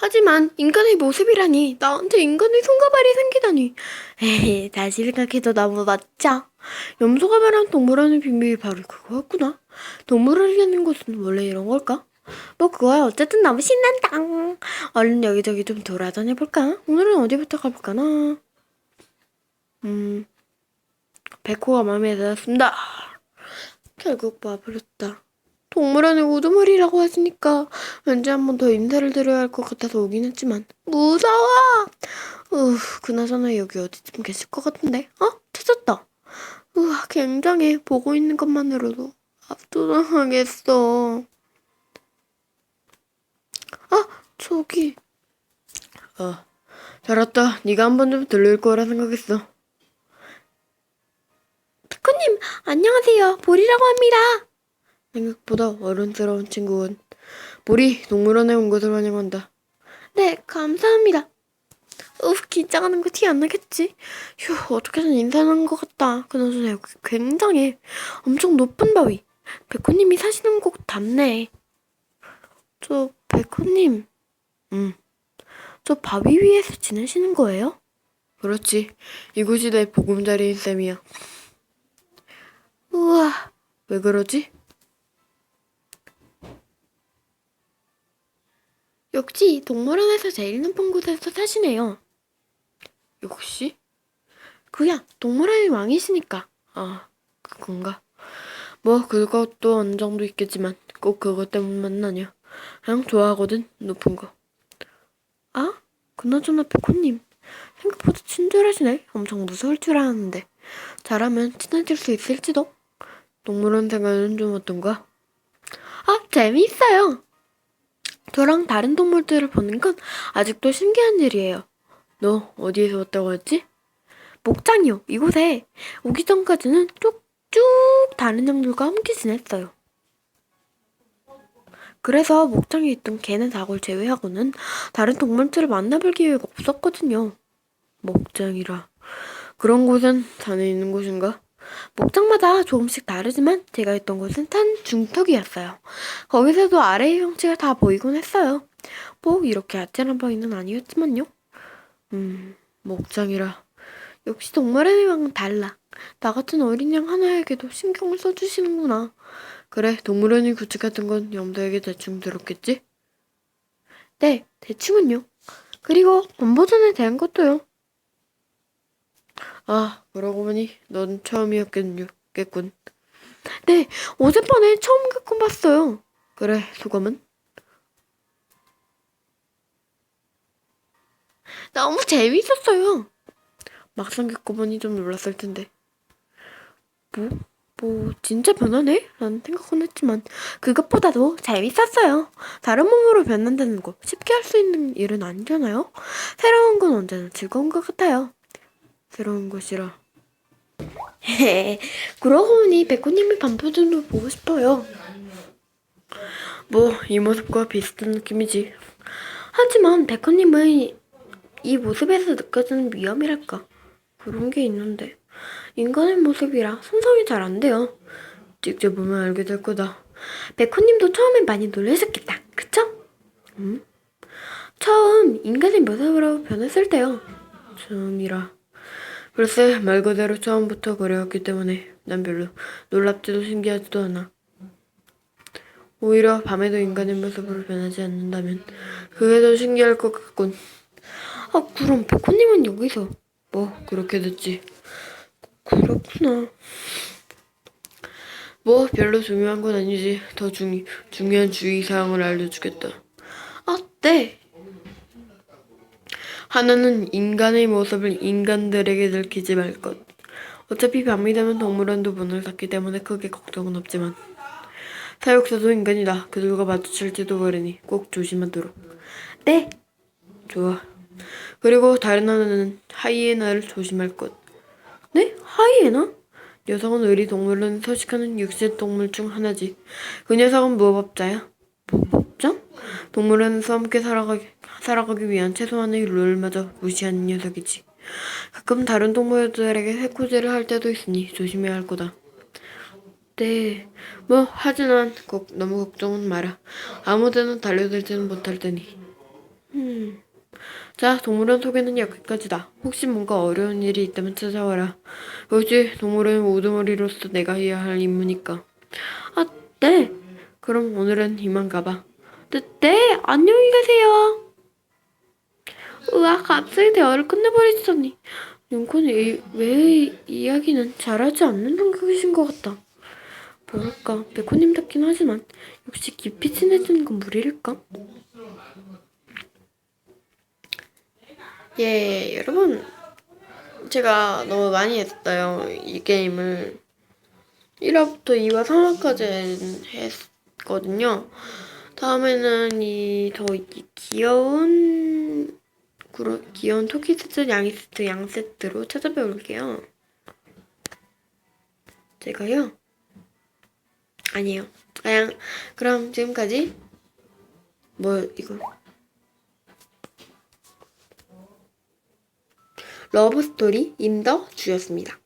하지만 인간의 모습이라니 나한테 인간의 손과 발이 생기다니. 에헤 다시 생각해도 너무 멋져. 염소가 말한 동물원의 비밀이 바로 그거였구나. 동물원이라는 곳은 원래 이런 걸까? 뭐 그거야. 어쨌든 너무 신난다. 얼른 여기저기 좀 돌아다녀 볼까? 오늘은 어디부터 가볼까나? 음 백호가 마음에 들었습니다. 결국 와버렸다 동물원의 우두머리라고 하시니까 왠지 한 번 더 인사를 드려야 할 것 같아서 오긴 했지만 무서워! 우 그나저나 여기 어디쯤 계실 것 같은데? 어? 찾았다! 우와 굉장해 보고 있는 것만으로도 압도당하겠어 아 저기 어 잘 왔다 네가 한번좀 들릴 거라 생각했어 피코님 안녕하세요 보리라고 합니다 생각보다 어른스러운 친구군. 보리, 동물원에 온 것을 환영한다. 네, 감사합니다. 우, 긴장하는 거 티 안 나겠지? 휴, 어떻게든 인사하는 것 같다. 그나저나 여기 굉장해. 엄청 높은 바위. 백호님이 사시는 곳 답네. 저, 백호님. 응. 저 바위 위에서 지내시는 거예요? 그렇지. 이곳이 내 보금자리인 셈이야. 우와, 왜 그러지? 역시 동물원에서 제일 높은 곳에서 사시네요. 역시? 그야 동물원의 왕이시니까. 아, 그건가? 뭐 그것도 어느 정도 있겠지만 꼭 그것 때문만 아니야. 그냥 좋아하거든 높은 거. 아? 그나저나 백호님 생각보다 친절하시네. 엄청 무서울 줄 알았는데 잘하면 친해질 수 있을지도. 동물원 생활은 좀 어떤가? 아 재미있어요. 저랑 다른 동물들을 보는 건 아직도 신기한 일이에요. 너 어디에서 왔다고 했지? 목장이요. 이곳에 오기 전까지는 쭉쭉 다른 형들과 함께 지냈어요. 그래서 목장에 있던 개는 닭을 제외하고는 다른 동물들을 만나볼 기회가 없었거든요. 목장이라. 그런 곳은 산에 있는 곳인가? 목장마다 조금씩 다르지만 제가 있던 곳은 산 중턱이었어요. 거기서도 아래의 형체가 다 보이곤 했어요. 뭐 이렇게 아찔한 바위는 아니었지만요. 음, 목장이라. 역시 동물의 왕은 달라. 나 같은 어린 양 하나에게도 신경을 써주시는구나. 그래, 동물원이 구축했던 건 염도에게 대충 들었겠지? 네, 대충은요. 그리고 건보전에 대한 것도요. 아, 그러고 보니 넌 처음이었겠군. 네, 어젯밤에 처음 겪어 봤어요. 그래, 소감은? 너무 재밌었어요. 막상 겪어보니 좀 놀랐을 텐데. 뭐, 뭐, 진짜 변하네? 라는 생각은 했지만, 그것보다도 재밌었어요. 다른 몸으로 변한다는 거 쉽게 할 수 있는 일은 아니잖아요? 새로운 건 언제나 즐거운 것 같아요. 새로운 것이라. 그러고 보니 백호님이 반표전도 보고 싶어요. 뭐 이 모습과 비슷한 느낌이지. 하지만 백호님의 이 모습에서 느껴지는 위험이랄까 그런 게 있는데 인간의 모습이라 손성이 잘 안 돼요. 직접 보면 알게 될 거다. 백호님도 처음엔 많이 놀라셨겠다. 그쵸? 음? 처음 인간의 모습으로 변했을 때요. 처음이라. 글쎄 말 그대로 처음부터 그래왔기 때문에 난 별로 놀랍지도 신기하지도 않아. 오히려 밤에도 인간의 모습으로 변하지 않는다면 그게 더 신기할 것 같군. 아 그럼 백호님은 여기서 뭐 그렇게 됐지. 그렇구나. 뭐 별로 중요한 건 아니지. 더 중, 중요한 주의사항을 알려주겠다. 아 네. 하나는 인간의 모습을 인간들에게 들키지 말 것. 어차피 밤이 되면 동물원도 문을 닫기 때문에 크게 걱정은 없지만 사육사도 인간이다. 그들과 마주칠지도 모르니 꼭 조심하도록. 네. 좋아. 그리고 다른 하나는 하이에나를 조심할 것. 네? 하이에나? 녀석은 우리 동물원에 서식하는 육식 동물 중 하나지. 그 녀석은 무법자야. 무법자? 동물원에서 함께 살아가기, 살아가기 위한 최소한의 룰마저 무시하는 녀석이지. 가끔 다른 동물들에게 해코지를 할 때도 있으니 조심해야 할 거다. 네, 뭐 하지만 걱, 너무 걱정은 마라. 아무데나 달려들지는 못할 테니. 음. 자, 동물원 소개는 여기까지다. 혹시 뭔가 어려운 일이 있다면 찾아와라. 역시 동물원 우두머리로서 내가 해야 할 임무니까. 아, 네. 그럼 오늘은 이만 가봐. 네, 네. 안녕히 가세요. 우와, 갑자기 대화를 끝내버리시더니 이- 왜 이야기는 잘하지 않는 성격이신 것 같다. 뭐랄까, 베코님답긴 하지만 역시 깊이 친해지는 건 무리일까? 예, 여러분. 제가 너무 많이 했어요. 이 게임을. 1화부터 2화, 3화까지 했거든요. 다음에는 이 더 귀여운 귀여운 토끼 세트, 양이 세트, 양 세트로 찾아뵈올게요. 제가요? 아니에요. 그냥 그럼 지금까지 뭐 이거 러브스토리 임더 주였습니다.